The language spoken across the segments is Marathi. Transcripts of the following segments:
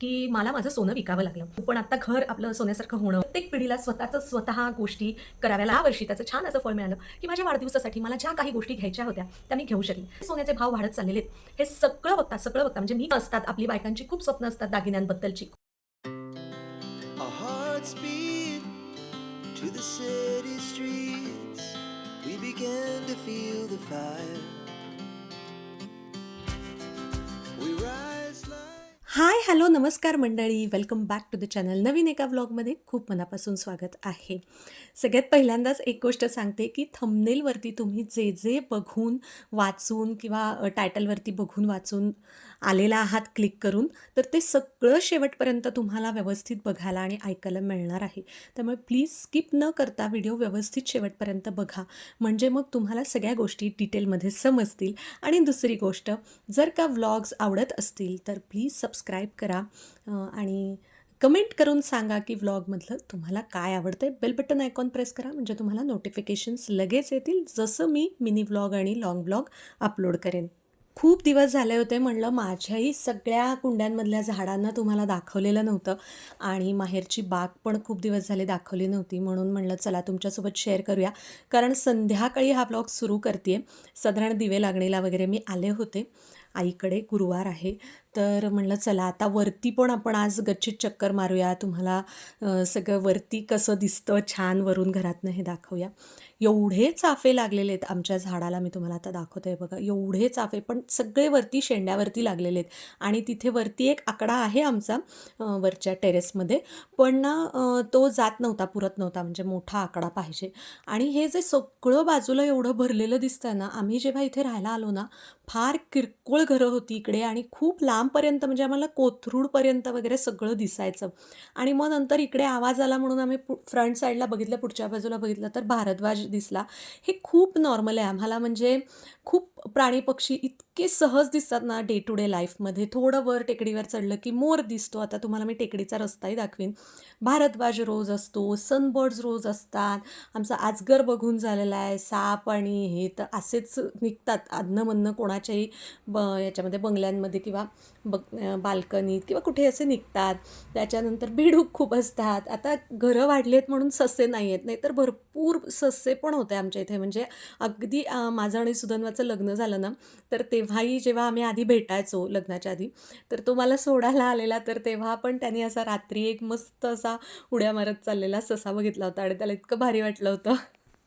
की मला माझं सोनं विकावं लागलं पण आता घर आपलं सोन्यासारखं होणं प्रत्येक पिढीला स्वतःच स्वतः गोष्टी कराव्या या वर्षी त्याचं छान असं फळ मिळालं की माझ्या वाढदिवसासाठी मला ज्या काही गोष्टी घ्यायच्या होत्या त्या मी घेऊ शकले सोन्याचे भाव वाढत चाललेले आहेत. हे सगळं बघता सगळं बघता म्हणजे मी असतात आपली बायकांची खूप स्वप्न असतात दागिन्यांबद्दलची the. We ride hi hello नमस्कार मंडळी. Welcome back to the channel नवीन एका व्लॉगमध्ये खूप मनापासून स्वागत आहे. सगळ्यात पहिल्यांदाच एक गोष्ट सांगते की थंबनेलवरती तुम्ही जे जे बघून वाचून किंवा टायटलवरती बघून वाचून आलेला आहात क्लिक करून तर ते सगळं शेवटपर्यंत तुम्हाला व्यवस्थित बघायला आणि ऐकायला मिळणार आहे. त्यामुळे प्लीज स्किप न करता व्हिडिओ व्यवस्थित शेवटपर्यंत बघा. म्हणजे मग तुम्हाला सगळ्या गोष्टी डिटेलमध्ये समजतील. आणि दुसरी गोष्ट जर का व्लॉग्स आवडत असतील तर प्लीज सबस्क्राईब करा. आणि कमेंट करून सांगा की व्लॉगमधलं तुम्हाला काय आवडतं आहे बेल बटन आयकॉन प्रेस करा म्हणजे तुम्हाला नोटिफिकेशन्स लगेच येतील जसं मी मिनी व्लॉग आणि लाँग व्लॉग अपलोड करेन. खूप दिवस झाले होते म्हणलं माझ्याही सगळ्या कुंड्यांमधल्या झाडांना तुम्हाला दाखवलेलं नव्हतं. आणि माहेरची बाग पण खूप दिवस झाले दाखवली नव्हती म्हणून म्हणलं चला तुमच्यासोबत शेअर करूया. कारण संध्याकाळी हा ब्लॉग सुरू करते साधारण दिवे लागणीला वगैरे मी आले होते. आईकडे गुरुवार आहे. तर म्हणलं चला आता वरती पण आपण आज गच्चीत चक्कर मारूया. तुम्हाला सगळं वरती कसं दिसतं छान वरून घरातनं हे दाखवूया. एवढे चाफे लागलेले आहेत. आमच्या झाडाला मी तुम्हाला आता दाखवते बघा. एवढे चाफे पण सगळे वरती शेंड्यावरती लागलेले आहेत. आणि तिथे वरती एक आकडा आहे आमचा वरच्या टेरेसमध्ये. पण ना तो जात नव्हता पुरत नव्हता. म्हणजे मोठा आकडा पाहिजे. आणि हे जे सगळं बाजूला एवढं भरलेलं दिसतंय ना आम्ही जेव्हा इथे राहायला आलो ना फार किरकोळ घरं होती इकडे. आणि खूप लांबपर्यंत म्हणजे आम्हाला कोथरूडपर्यंत वगैरे सगळं दिसायचं. आणि मग नंतर इकडे आवाज आला म्हणून आम्ही पु फ्रंट साईडला बघितलं पुढच्या बाजूला बघितलं तर भारद्वाज दिसला. हे खूप नॉर्मल आहे. आम्हाला म्हणजे खूप प्राणी पक्षी इतके सहज दिसतात ना डे टू डे लाईफमध्ये थोडं वर टेकडीवर चढलं की मोर दिसतो. आता तुम्हाला मी टेकडीचा रस्ताही दाखवीन. भारद्वाज रोज असतो सनबर्ड्स रोज असतात. आमचा आजगर बघून झालेला आहे साप आणि हे तर असेच निघतात. अधनंमधनं कोणाच्याही ब याच्यामध्ये बंगल्यांमध्ये किंवा बग बाल्कनीत किंवा कुठे असे निघतात. त्याच्यानंतर भिडूक खूप असतात. आता घरं वाढली आहेत म्हणून ससे नाही आहेत नाहीतर भरपूर भरपूर ससे पण होते आमच्या इथे. म्हणजे अगदी माझं आणि सुधन्वाचं लग्न झालं ना तर तेव्हाही जेव्हा आम्ही आधी भेटायचो लग्नाच्या आधी तर तो मला सोडायला आलेला तर तेव्हा पण त्याने असा रात्री एक मस्त असा उड्या मारत चाललेला ससा बघितला होता आणि त्याला इतकं भारी वाटलं होतं.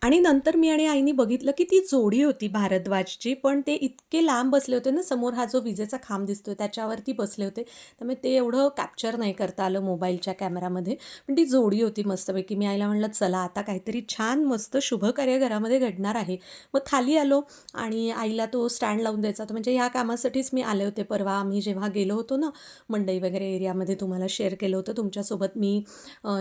आणि नंतर मी आणि आईने बघितलं की ती जोडी होती भारद्वाजची पण ते इतके लांब बसले होते ना समोर हा जो विजेचा खांब दिसतोय त्याच्यावरती बसले होते. त्यामुळे ते एवढं कॅप्चर नाही करता आलं मोबाईलच्या कॅमेरामध्ये पण ती जोडी होती मस्तपैकी. मी आईला म्हणलं चला आता काहीतरी छान मस्त शुभकार्य घरामध्ये घडणार आहे. मग खाली आलो आणि आईला तो स्टँड लावून द्यायचा. होता म्हणजे ह्या कामासाठीच मी आले होते. परवा आम्ही जेव्हा गेलो होतो ना मंडई वगैरे एरियामध्ये तुम्हाला शेअर केलं होतं. तुमच्यासोबत मी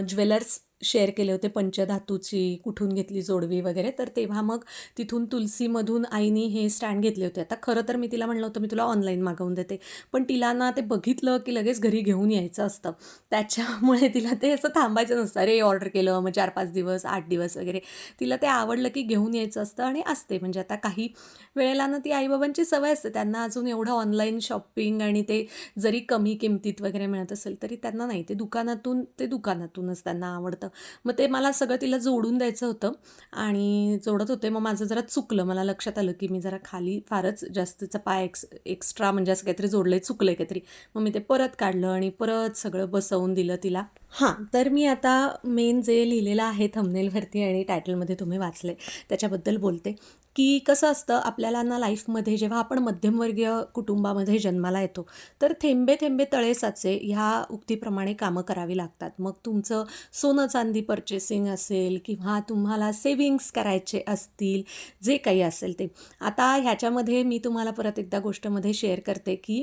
ज्वेलर्स शेअर केले होते पंचधातूची कुठून घेतली जोडवी वगैरे तर तेव्हा मग तिथून तुलसीमधून आईनी हे स्टँड घेतले होते. आता खरं तर मी तिला म्हणलं होतं मी तुला ऑनलाईन मागवून देते. पण तिला ना ते बघितलं की लगेच घरी घेऊन यायचं असतं. त्याच्यामुळे तिला ते असं थांबायचं नसतं. अरे ऑर्डर केलं मग चार पाच दिवस आठ दिवस वगैरे. तिला ते आवडलं की घेऊन यायचं असतं आणि असते. म्हणजे आता काही वेळेला ना ती आईबाबांची सवय असते. त्यांना अजून एवढं ऑनलाईन शॉपिंग आणि ते जरी कमी किमतीत वगैरे मिळत असेल तरी त्यांना नाही. ते दुकानातून ते दुकानातूनच त्यांना आवडतं. मग ते मला सगळं तिला जोडून द्यायचं होतं. आणि जोडत होते मग माझं जरा चुकलं. मला लक्षात आलं की मी जरा खाली फारच जास्तीचा पाय एक्स एक्स्ट्रा म्हणजे असं काहीतरी जोडलं आहे चुकलं आहे काहीतरी. मग मी ते परत काढलं आणि परत सगळं बसवून दिलं तिला. हां तर मी आता मेन जे लिहिलेलं आहे थंबनेलवरती आणि टायटलमध्ये तुम्ही वाचले त्याच्याबद्दल बोलते. की कसं असतं आपल्याला ना लाईफमध्ये जेव्हा आपण मध्यमवर्गीय कुटुंबामध्ये जन्माला येतो तर थेंबे थेंबे तळे साचे ह्या उक्तीप्रमाणे कामं करावी लागतात. मग तुमचं सोनं चांदी पर्चेसिंग असेल किंवा तुम्हाला सेविंग्स करायचे असतील जे काही असेल ते. आता ह्याच्यामध्ये मी तुम्हाला परत एकदा गोष्टमध्ये शेअर करते की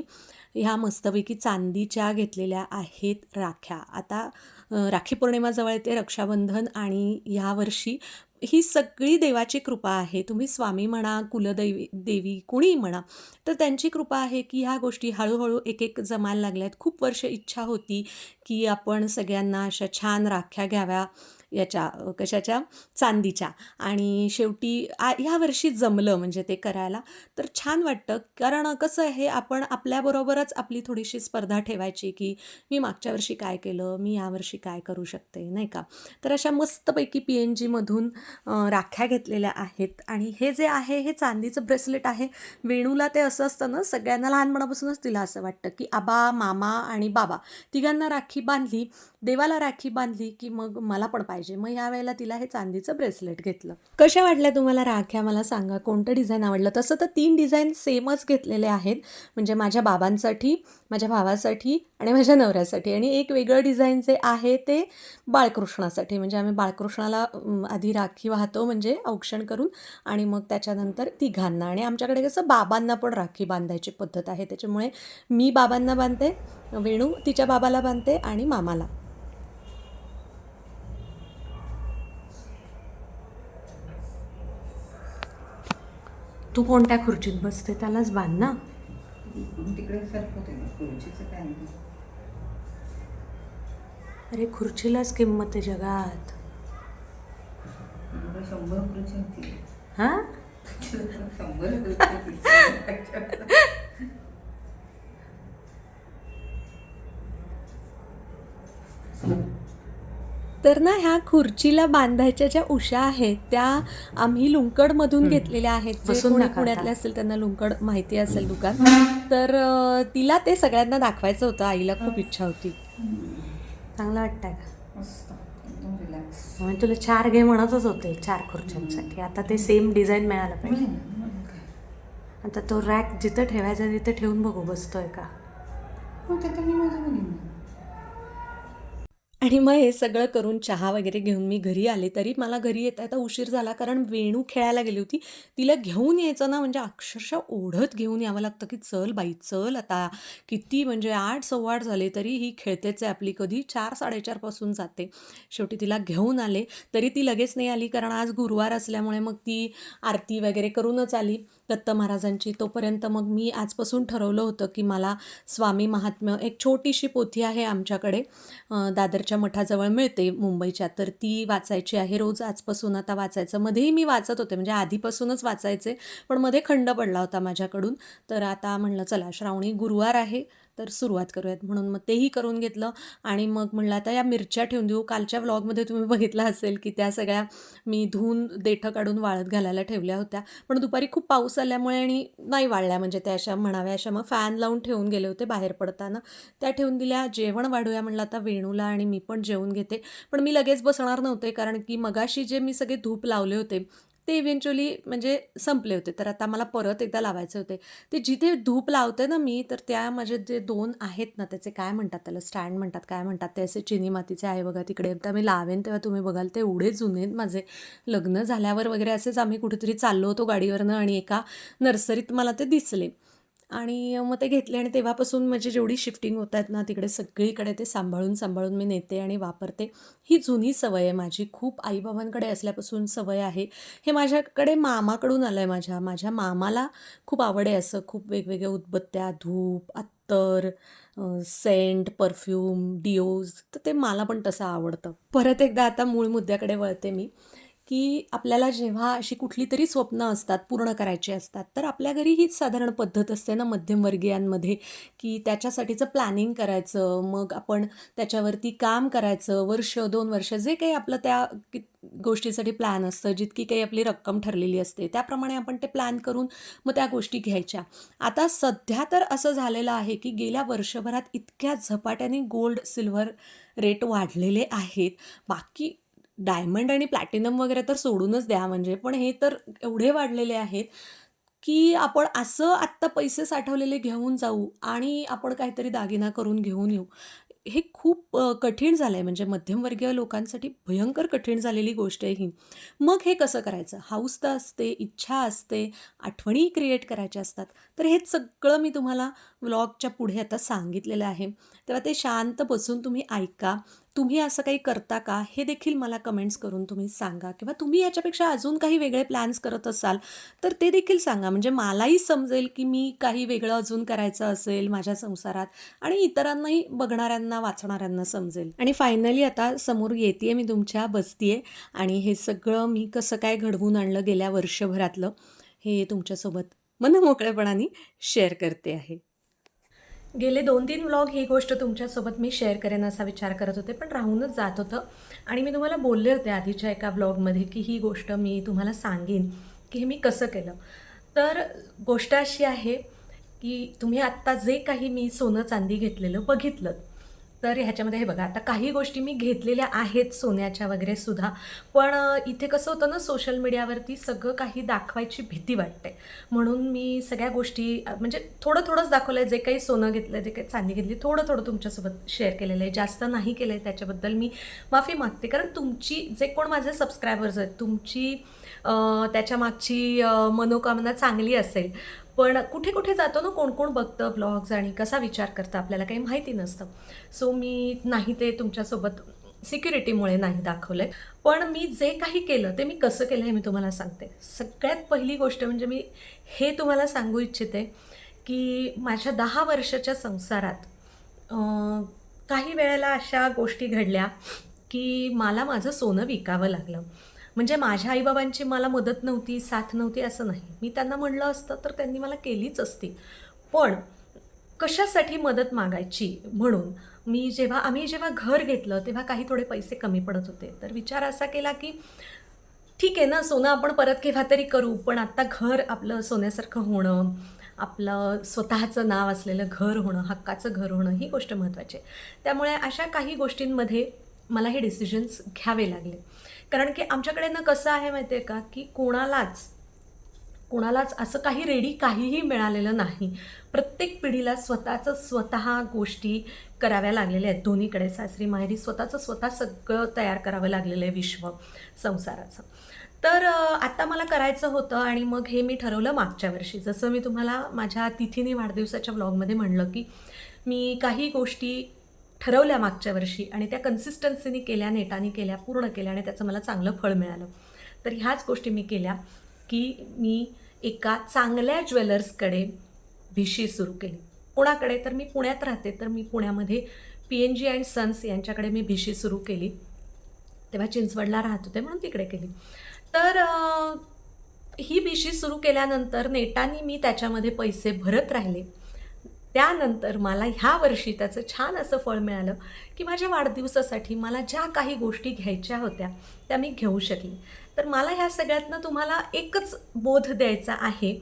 ह्या मस्तपैकी चांदीच्या घेतलेल्या आहेत राख्या. आता राखी पौर्णिमाजवळ येते रक्षाबंधन आणि ह्यावर्षी ही सगळी देवाची कृपा आहे. तुम्ही स्वामी म्हणा कुलदैवी देवी कुणीही म्हणा तर त्यांची कृपा आहे की ह्या गोष्टी हळूहळू एक एक जमायला लागल्या आहेत खूप वर्ष इच्छा होती की आपण सगळ्यांना अशा छान राख्या घ्याव्या. याच्या कशाच्या? चांदीच्या. आणि शेवटी आ ह्या वर्षी जमलं म्हणजे ते करायला. तर छान वाटतं. कारण कसं आहे आपण आपल्याबरोबरच आपली थोडीशी स्पर्धा ठेवायची की मी मागच्या वर्षी काय केलं मी यावर्षी काय करू शकते नाही का? तर अशा मस्तपैकी पी एन जीमधून राख्या घेतलेल्या आहेत. आणि हे जे आहे हे चांदीचं ब्रेसलेट आहे. वेणूला ते असं असतं ना सगळ्यांना लहानपणापासूनच तिला असं वाटतं की आबा मामा आणि बाबा तिघांना राखी बांधली देवाला राखी बांधली की मग मला पण पाहिजे पाहिजे. मग ह्या वेळेला तिला हे चांदीचं ब्रेसलेट घेतलं. कशा वाटल्या तुम्हाला राख्या? मला सांगा. कोणतं डिझाईन आवडलं? तसं तर तीन डिझाईन सेमच घेतलेले आहेत. म्हणजे माझ्या बाबांसाठी माझ्या भावासाठी आणि माझ्या नवऱ्यासाठी. आणि एक वेगळं डिझाईन जे आहे ते बाळकृष्णासाठी. म्हणजे आम्ही बाळकृष्णाला आधी राखी वाहतो म्हणजे औक्षण करून आणि मग त्याच्यानंतर तिघांना. आणि आमच्याकडे कसं बाबांना पण राखी बांधायची पद्धत आहे. त्याच्यामुळे मी बाबांना बांधते वेणू तिच्या बाबाला बांधते आणि मामाला. तू कोणत्या खुर्चीत बसते? त्यालाच बांध ना. तिकडे खुर्चीचं काय अरे खुर्चीलाच किंमत आहे जगात. शंभर खुर्ची हां? शंभर तर ना ह्या खुर्चीला बांधायच्या ज्या उशा आहेत त्या आम्ही लुंकडमधून घेतलेल्या आहेत. जे बसून कोणी पुण्यातले असतील त्यांना लुंकड माहिती असेल दुकान. तर तिला ते सगळ्यांना दाखवायचं होतं. आईला खूप इच्छा होती. चांगलं वाटतंय का? मस्त. एकदम रिलॅक्स मी तुला चार घे म्हणतच होते चार खुर्च्यांसाठी. आता ते सेम डिझाईन मिळालं पाहिजे. आता तो रॅक जिथं ठेवायचा तिथं ठेवून बघू बसतोय का मग त्यात मी माझं बघीन आणि मग हे सगळं करून चहा वगैरे घेऊन मी घरी आले तरी मला घरी येता येता उशीर झाला. कारण वेणू खेळायला गेली होती. तिला घेऊन यायचं ना म्हणजे अक्षरशः ओढत घेऊन यावं लागतं की चल बाई चल आता. किती म्हणजे आठ सव्वा झाले तरी ही खेळतेच आहे आपली कधी. चार साडेचारपासून जाते. शेवटी तिला घेऊन आले. तरी ती लगेच नाही आली कारण आज गुरुवार असल्यामुळे मग ती आरती वगैरे करूनच आली. दत्त महाराजांची. तोपर्यंत मग मी आजपासून ठरवलं होतं की मला स्वामी महात्म्य एक छोटीशी पोथी आहे आमच्याकडे. दादरच्या मठाजवळ मिळते मुंबईच्या. तर ती वाचायची आहे रोज. आजपासून आता वाचायचं. मध्येही मी वाचत होते. म्हणजे आधीपासूनच वाचायचे. पण मध्ये खंड पडला होता माझ्याकडून. तर आता म्हणलं चला श्रावणी गुरुवार आहे. तर सुरुवात करूयात. म्हणून मग तेही करून घेतलं आणि मग म्हणलं आता या मिरच्या ठेवून देऊ. कालच्या व्लॉगमध्ये तुम्ही बघितलं असेल की त्या सगळ्या मी धुवून देठं काढून वाळत घालायला ठेवल्या होत्या. पण दुपारी खूप पाऊस आल्यामुळे आणि नाही वाळल्या. म्हणजे त्या अशा म्हणाव्या अशा मग फॅन लावून ठेवून गेले होते बाहेर पडताना. त्या ठेवून दिल्या. जेवण वाढूया म्हणलं आता वेणूला आणि मी पण जेवून घेते. पण मी लगेच बसणार नव्हते. कारण की मगाशी जे मी सगळे धूप लावले होते ते इव्हेंच्युअली म्हणजे संपले होते. तर आता मला परत एकदा लावायचे होते. ते जिथे धूप लावते ना मी तर त्या माझे जे दोन आहेत ना त्याचे काय म्हणतात त्याला? स्टँड म्हणतात काय म्हणतात ते? असे चिनी मातीचे आहे बघा तिकडे तर मी लावेन तेव्हा तुम्ही बघाल ते एवढे जुने आहेत माझे. लग्न झाल्यावर वगैरे असेच आम्ही कुठेतरी चाललो होतो गाडीवरनं आणि एका नर्सरीत मला ते दिसले. आणि मग ते घेतले आणि तेव्हापासून म्हणजे जेवढी शिफ्टिंग होत आहेत ना तिकडे सगळीकडे ते सांभाळून सांभाळून मी नेते आणि वापरते. ही जुनी सवय आहे माझी. खूप आईबाबांकडे असल्यापासून सवय आहे. हे माझ्याकडे मामाकडून आलं आहे माझ्या. माझ्या मामाला खूप आवड आहे असं. खूप वेगवेगळ्या उदबत्त्या धूप अत्तर सेंट परफ्यूम डिओज तर ते मला पण तसं आवडतं. परत एकदा आता मूळ मुद्द्याकडे वळते मी. की आपल्याला जेव्हा अशी कुठली तरी स्वप्न असतात पूर्ण करायची असतात तर आपल्या घरी हीच साधारण पद्धत असते ना मध्यमवर्गीयांमध्ये की त्याच्यासाठीचं प्लॅनिंग करायचं मग आपण त्याच्यावरती काम करायचं वर्ष दोन वर्ष जे काही आपलं त्या गोष्टीसाठी प्लॅन असतं जितकी काही आपली रक्कम ठरलेली असते त्याप्रमाणे आपण ते प्लॅन करून मग त्या गोष्टी घ्यायच्या. आता सध्या तर असं झालेलं आहे की गेल्या वर्षभरात इतक्या झपाट्याने गोल्ड सिल्वर रेट वाढलेले आहेत. बाकी डायमंड आणि प्लॅटिनम वगैरे तर सोडूनच द्या म्हणजे पण हे तर एवढे वाढलेले आहेत की आपण असं आत्ता पैसे साठवलेले घेऊन जाऊ आणि आपण काहीतरी दागिना करून घेऊन येऊ. हे खूप कठीण झालं आहे म्हणजे मध्यमवर्गीय लोकांसाठी भयंकर कठीण झालेली गोष्ट आहे ही. मग हे कसं करायचं? हाऊस तर असते इच्छा असते आठवणी क्रिएट करायच्या असतात. तर हे सगळं मी तुम्हाला व्लॉगच्या पुढे आता सांगितलेलं आहे. तेव्हा ते शांत बसून तुम्ही ऐका. तुम्ही असं काही करता का? हे देखील मला कमेंट्स करून तुम्ही सांगा. किंवा तुम्ही याच्यापेक्षा अजून काही वेगळे प्लॅन्स करत असाल तर ते देखील सांगा. म्हणजे मलाही समजेल की मी काही वेगळं अजून करायचं असेल माझ्या संसारात आणि इतरांनाही बघणाऱ्यांना वाचणाऱ्यांना समजेल. आणि फायनली आता समोर येते मी तुमच्या बसतीये आणि हे सगळं मी कसं काय घडवून आणलं गेल्या वर्षभरातलं हे तुमच्यासोबत मनमोकळेपणाने शेअर करते आहे. गेले दोन तीन व्लॉग ही गोष्ट तुमच्यासोबत मी शेअर करेन असा विचार करत होते पण राहूनच जात होतं. आणि मी तुम्हाला बोलले होते आधीच्या एका व्लॉगमध्ये की ही गोष्ट मी तुम्हाला सांगेन की हे मी कसं केलं. तर गोष्ट अशी आहे की तुम्ही आत्ता जे काही मी सोनं चांदी घेतलेलं बघितलं तर ह्याच्यामध्ये हे बघा आता काही गोष्टी मी घेतलेल्या आहेत सोन्याच्या वगैरे सुद्धा पण इथे कसं होतं ना सोशल मीडियावरती सगळं काही दाखवायची भीती वाटते. म्हणून मी सगळ्या गोष्टी म्हणजे थोडं थोडंच दाखवलं आहे जे काही सोनं घेतलं जे काही चांदी घेतली थोडं थोडं तुमच्यासोबत शेअर केलेलं आहे. जास्त नाही केलं आहे त्याच्याबद्दल मी माफी मागते. कारण तुमची जे कोण माझे सबस्क्रायबर्स आहेत तुमची त्याच्या मागची मनोकामना चांगली असेल पण कुठे कुठे जातो ना कोण कोण बघतं ब्लॉग्स आणि कसा विचार करतं आपल्याला काही माहिती नसतं. सो मी नाही ते तुमच्यासोबत सिक्युरिटीमुळे नाही दाखवलं आहे पण मी जे काही केलं ते मी कसं केलं हे मी तुम्हाला सांगते. सगळ्यात पहिली गोष्ट म्हणजे मी हे तुम्हाला सांगू इच्छिते की माझ्या दहा वर्षाच्या संसारात काही वेळेला अशा गोष्टी घडल्या की मला माझं सोनं विकावं लागलं. म्हणजे माझ्या आईबाबांची मला मदत नव्हती साथ नव्हती असं नाही. मी त्यांना म्हणलं असतं तर त्यांनी मला केलीच असती. पण कशासाठी मदत मागायची म्हणून मी जेव्हा आम्ही जेव्हा घर घेतलं तेव्हा काही थोडे पैसे कमी पडत होते. तर विचार असा केला की ठीक आहे ना सोनं आपण परत केव्हा तरी करू पण आत्ता घर आपलं सोन्यासारखं होणं आपलं स्वतःचं नाव असलेलं घर होणं हक्काचं घर होणं ही गोष्ट महत्त्वाची आहे. त्यामुळे अशा काही गोष्टींमध्ये मला हे डिसिजन्स घ्यावे लागले. कारण की आमच्याकडे ना कसं आहे माहिती आहे का? की कोणालाच कोणालाच असं काही रेडी काहीही मिळालेलं नाही. प्रत्येक पिढीला स्वतःचं स्वतः गोष्टी कराव्या लागलेल्या आहेत. दोन्हीकडे सासरी माहेरी स्वतःचं स्वतः सगळं तयार करावं लागलेलं आहे विश्व संसाराचं. तर आत्ता आता मला करायचं होतं आणि मग हे मी ठरवलं मागच्या वर्षी. जसं मी तुम्हाला माझ्या तिथीने वाढदिवसाच्या व्लॉगमध्ये म्हणलं की मी काही गोष्टी ठरवल्या मागच्या वर्षी आणि त्या कन्सिस्टन्सीने केल्या नेटाने केल्या पूर्ण केल्या आणि त्याचं मला चांगलं फळ मिळालं. तर ह्याच गोष्टी मी केल्या की मी एका चांगल्या ज्वेलर्सकडे भिशी सुरू केली. कोणाकडे? तर मी पुण्यात राहते तर मी पुण्यामध्ये P N G and sons यांच्याकडे मी भिशी सुरू केली. तेव्हा चिंचवडला राहत होते म्हणून तिकडे केली. तर ही भिशी सुरू केल्यानंतर नेटाने मी त्याच्यामध्ये पैसे भरत राहिले. त्यानंतर मला ह्या वर्षी त्याचं छान असं फळ मिळालं की माझ्या वाढदिवसासाठी मला ज्या काही गोष्टी घ्यायच्या होत्या त्या मी घेऊ शकले. तर मला ह्या सगळ्यातनं तुम्हाला एकच बोध द्यायचा आहे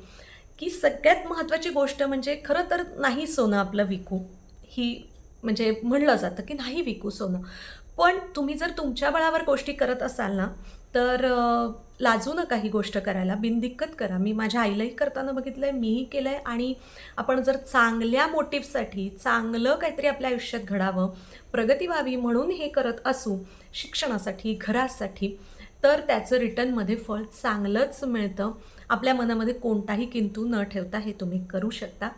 की सगळ्यात महत्त्वाची गोष्ट म्हणजे खरं तर नाही सोनं आपलं विकू. ही म्हणजे म्हणलं जातं की नाही विकू सोनं. पण तुम्ही जर तुमच्या बळावर गोष्टी करत असाल ना तर लाजू नका ही गोष्ट करायला. बिनदिक्कत करा. मी माझ्या आईलाही करताना बघितलं आहे मीही केलं आहे आणि आपण जर चांगल्या मोटिव्हसाठी चांगलं काहीतरी आपल्या आयुष्यात घडावं प्रगती व्हावी म्हणून हे करत असू शिक्षणासाठी घरासाठी तर त्याचं रिटर्नमध्ये फळ चांगलंच मिळतं. आपल्या मनामध्ये कोणताही किंतू न ठेवता हे तुम्ही करू शकता.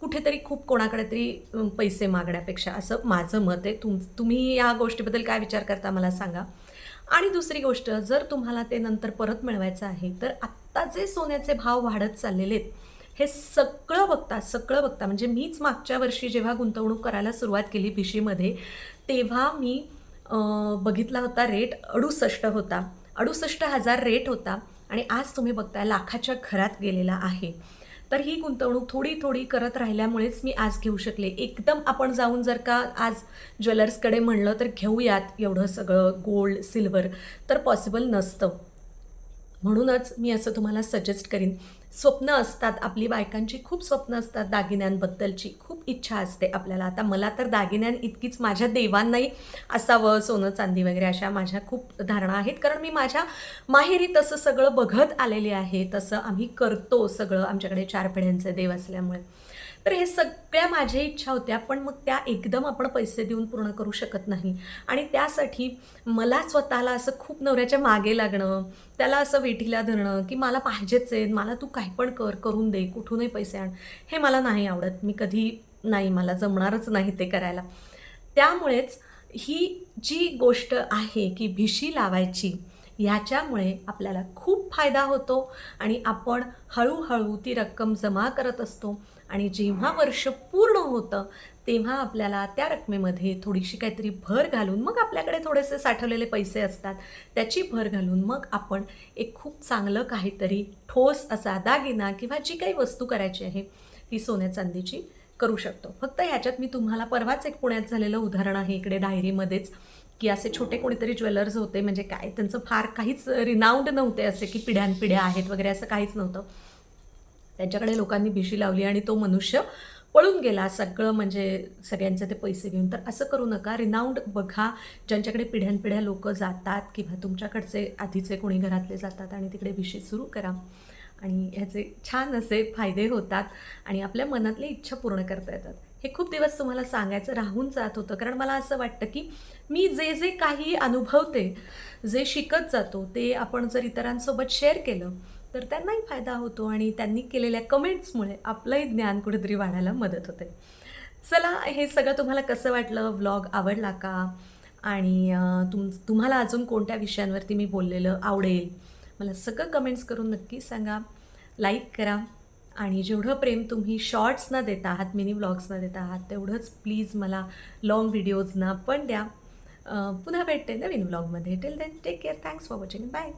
कुठेतरी खूप कोणाकडे तरी पैसे मागण्यापेक्षा असं माझं मत आहे. तुम तुम्ही या गोष्टीबद्दल काय विचार करता मला सांगा. आणि दुसरी गोष्ट जर तुम्हाला ते नंतर परत मिळवायचं आहे तर आत्ता जे सोन्याचे भाव वाढत चाललेले आहेत हे सगळं बघता सगळं बघता म्हणजे मीच मागच्या वर्षी जेव्हा गुंतवणूक करायला सुरुवात केली भिशीमध्ये तेव्हा मी बघितला होता रेट अडुसष्ट होता. अडुसष्ट हजार रेट होता आणि आज तुम्ही बघताय लाखाच्या घरात गेलेला आहे. तर ही गुंतवणूक थोडी थोडी करत राहिल्यामुळेच मी आज घेऊ शकले. एकदम आपण जाऊन जर का आज ज्वेलर्सकडे म्हणलं तर घेऊयात एवढं सगळं गोल्ड सिल्वर तर पॉसिबल नसतं. म्हणूनच मी असं तुम्हाला सजेस्ट करीन स्वप्न असतात आपली बायकांची खूप स्वप्न असतात दागिन्यांबद्दलची. खूप इच्छा असते आपल्याला. आता मला तर दागिन्यां इतकीच माझ्या देवांनाही असावं सोनं चांदी वगैरे अशा माझ्या खूप धारणा आहेत. कारण मी माझ्या माहेरी तसं सगळं बघत आलेले आहे. तसं आम्ही करतो सगळं. आमच्याकडे चार पिढ्यांचे देव असल्यामुळे. तर हे सगळ्या माझ्या इच्छा होत्या पण मग त्या एकदम आपण पैसे देऊन पूर्ण करू शकत नाही. आणि त्यासाठी मला स्वतःला असं खूप नवऱ्याच्या मागे लागणं त्याला असं वेठीला धरणं की मला पाहिजेच आहे मला तू काही पण कर करून दे कुठूनही पैसे आण हे मला नाही आवडत. मी कधी नाही मला जमणारच नाही ते करायला. त्यामुळेच ही जी गोष्ट आहे की भिशी लावायची ह्याच्यामुळे आपल्याला खूप फायदा होतो आणि आपण हळूहळू ती रक्कम जमा करत असतो. आणि जेव्हा वर्ष पूर्ण होतं तेव्हा आपल्याला त्या रकमेमध्ये थोडीशी काहीतरी भर घालून मग आपल्याकडे थोडेसे साठवलेले पैसे असतात. त्याची भर घालून मग आपण एक खूप चांगलं काहीतरी ठोस असा दागिना किंवा जी काही वस्तू करायची आहे ती सोन्या चांदीची करू शकतो. फक्त ह्याच्यात मी तुम्हाला परवाच एक पुण्यात झालेलं उदाहरण आहे इकडे डायरीमध्येच की असे छोटे कोणीतरी ज्वेलर्स होते म्हणजे काय त्यांचं फार काहीच रिनाऊंड नव्हते असे की पिढ्यानपिढ्या आहेत वगैरे असं काहीच नव्हतं. त्यांच्याकडे लोकांनी भिशी लावली आणि तो मनुष्य पळून गेला. सगळं म्हणजे सगळ्यांचे ते पैसे घेऊन. तर असं करू नका. रिनाऊंड बघा ज्यांच्याकडे पिढ्यानपिढ्या लोक जातात किंवा तुमच्याकडचे आधीचे कोणी घरातले जातात आणि तिकडे भिशी सुरू करा. आणि ह्याचे छान असे फायदे होतात आणि आपल्या मनातली इच्छा पूर्ण करता येतात. हे खूप दिवस तुम्हाला सांगायचं राहून जात होतं. कारण मला असं वाटतं की मी जे जे काही अनुभवते जे शिकत जातो ते आपण जर इतरांसोबत शेअर केलं तर त्यांनाही फायदा होतो आणि त्यांनी केलेल्या कमेंट्समुळे आपलंही ज्ञान कुठेतरी वाढायला मदत होते. चला हे सगळं तुम्हाला कसं वाटलं? व्लॉग आवडला का? आणि तुम तुम्हाला अजून कोणत्या विषयांवरती मी बोललेलं आवडेल? मला सगळं कमेंट्स करून नक्की सांगा. लाईक करा. आणि जेवढं प्रेम तुम्ही शॉर्ट्सना देता आहात मिनी व्लॉग्सना देता आहात तेवढंच प्लीज मला लॉंग व्हिडिओजना पण द्या. पुन्हा भेटते नवीन व्लॉगमध्ये till then take care thanks for watching bye